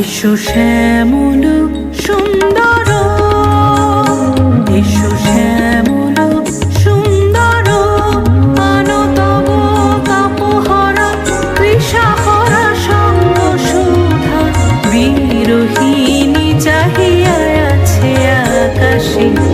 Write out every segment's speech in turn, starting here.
এসো শ্যামল সুন্দর, এসো শ্যামল সুন্দর আনতব কাপহরা কৃষাহরা সঙ্গ সুধা, বিরোহিণী চাহিয়া আছে আকাশে।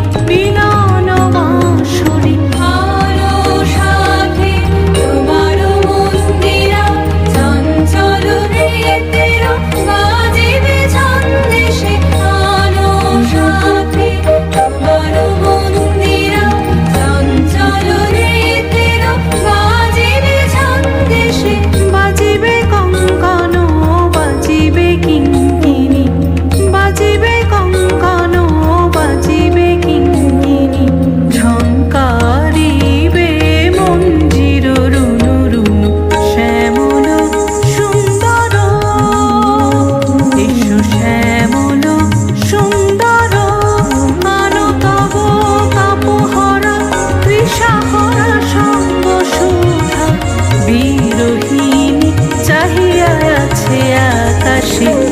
মাঝে আকাশে